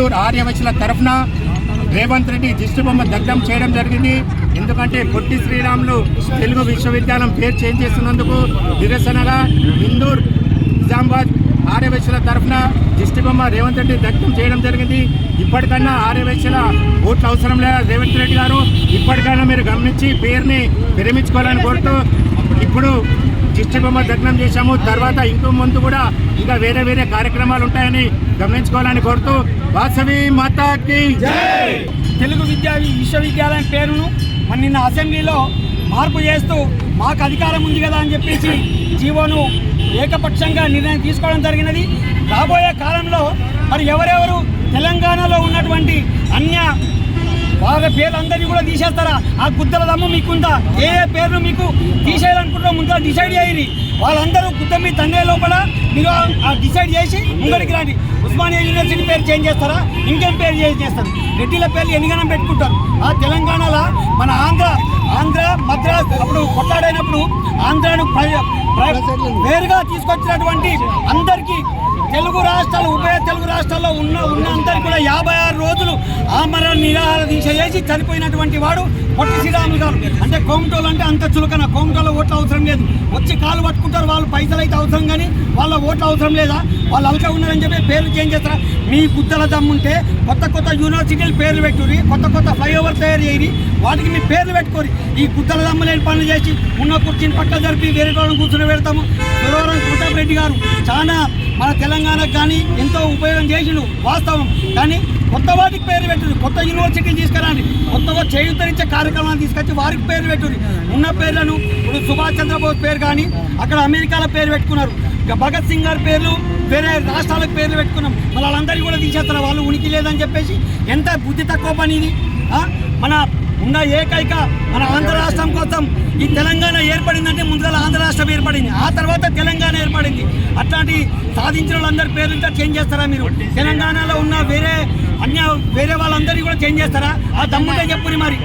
ఆర్యవశుల తరఫున రేవంత్ రెడ్డి దిష్టిబొమ్మ దగ్ధం చేయడం జరిగింది. ఎందుకంటే పొట్టి శ్రీరాములు తెలుగు విశ్వవిద్యాలయం పేరు చేంజ్ చేస్తున్నందుకు నిరసనగా ఇందూర్ నిజామాబాద్ ఆర్యవైశ్యుల తరఫున దిష్టిబొమ్మ రేవంత్ రెడ్డి దగ్ధం చేయడం జరిగింది. ఇప్పటికన్నా ఆర్యవైశ్యుల ఓట్లు అవసరం లేదా? రేవంత్ రెడ్డి గారు ఇప్పటికైనా మీరు గమనించి పేరుని విరమించుకోవాలని కోరుతూ ఇప్పుడు దిష్టిబొమ్మ దగ్నం చేశాము. తర్వాత ఇంకో ముందు కూడా ఇంకా వేరే వేరే కార్యక్రమాలు ఉంటాయని గమనించుకోవాలని కోరుతూ వాసవి మాతాకి. తెలుగు విద్యా విశ్వవిద్యాలయం పేరును మన నిన్న అసెంబ్లీలో మార్పు చేస్తూ మాకు అధికారం ఉంది కదా అని చెప్పేసి జీవోను ఏకపక్షంగా నిర్ణయం తీసుకోవడం జరిగినది. రాబోయే కాలంలో మరి ఎవరెవరు తెలంగాణలో ఉన్నటువంటి అన్య వాళ్ళ పేర్లందరినీ కూడా తీసేస్తారా? ఆ గుద్దల దమ్ము మీకుందా? ఏ ఏ పేర్లు మీకు తీసేయాలనుకుంటారో ముందుగా డిసైడ్ చేయండి. వాళ్ళందరూ గుద్ద మీ తండ్రి లోపల మీరు డిసైడ్ చేసి ముంగడికి రండి. ఉస్మానియా యూనివర్సిటీ పేరు చేంజ్ చేస్తారా? ఇంకేం పేరు చేంజ్ చేస్తారు? రెడ్డిల పేర్లు ఎన్నిగనం పెట్టుకుంటారు. ఆ తెలంగాణలో మన ఆంధ్ర ఆంధ్ర మద్రాస్ అప్పుడు కొట్లాడైనప్పుడు ఆంధ్రాను వేరుగా తీసుకొచ్చినటువంటి అందరికీ తెలుగు రాష్ట్రాలు ఉభయ తెలుగు రాష్ట్రాల్లో ఉన్న ఉన్న కూడా యాభై ఆరు రోజులు ఆమరణ నిరాహార దీక్ష చేసి చనిపోయినటువంటి వాడు పొట్టి శ్రీరాములు గారు. అంటే కోమటోలు అంటే అంత చులకన. కోమటోలో ఓట్లు అవసరం లేదు. వచ్చి కాలు పట్టుకుంటారు వాళ్ళు పైసలు అయితే అవసరం కానీ వాళ్ళ ఓట్లు అవసరం లేదా? వాళ్ళు అవసరం ఉన్నారని చెప్పి పేర్లు చేంజ్ చేస్తారా? మీ గుద్దల దమ్ముంటే కొత్త కొత్త యూనివర్సిటీలు పేర్లు పెట్టుకుని కొత్త కొత్త ఫ్లైఓవర్ తయారు చేయని వాటికి మీ పేర్లు పెట్టుకోరి ఈ గుద్దల దమ్ము లేని పనులు చేసి ఉన్న కుర్చీని పక్క జరిపి వేరే వాళ్ళని కూర్చొని పెడతాము. సురవరం ప్రతాప్ రెడ్డి గారు చాలా మన తెలంగాణకు కానీ ఎంతో ఉపయోగం చేసిండు వాస్తవం. కానీ కొత్త వాటికి పేరు పెట్టుడు కొత్త యూనివర్సిటీలు తీసుకురండి. కొత్తగా చేయుతరించే కార్యక్రమాలు తీసుకొచ్చి వారికి పేరు పెట్టుడు ఉన్న పేర్లను ఇప్పుడు సుభాష్ చంద్రబోస్ పేరు కానీ అక్కడ అమెరికాలో పేరు పెట్టుకున్నారు. ఇక భగత్ సింగ్ గారి పేర్లు వేరే రాష్ట్రాలకు పేర్లు పెట్టుకున్నాం. మళ్ళీ వాళ్ళందరికీ కూడా తీసేస్తారు? వాళ్ళు ఉనికి లేదని చెప్పేసి ఎంత బుద్ధి తక్కువ పని ఇది? మన ఉన్న ఏకైక మన ఆంధ్ర రాష్ట్రం కోసం ఈ తెలంగాణ ఏర్పడిందంటే ముందుగా ఆంధ్ర రాష్ట్రం ఏర్పడింది. ఆ తర్వాత తెలంగాణ ఏర్పడింది. అట్లాంటి సాధించిన వాళ్ళందరి పేర్లు ఇంకా చేంజ్ చేస్తారా మీరు? తెలంగాణలో ఉన్న వేరే అన్య వేరే వాళ్ళందరినీ కూడా చేంజ్ చేస్తారా? ఆ దమ్ముంటే చెప్పుని మరి.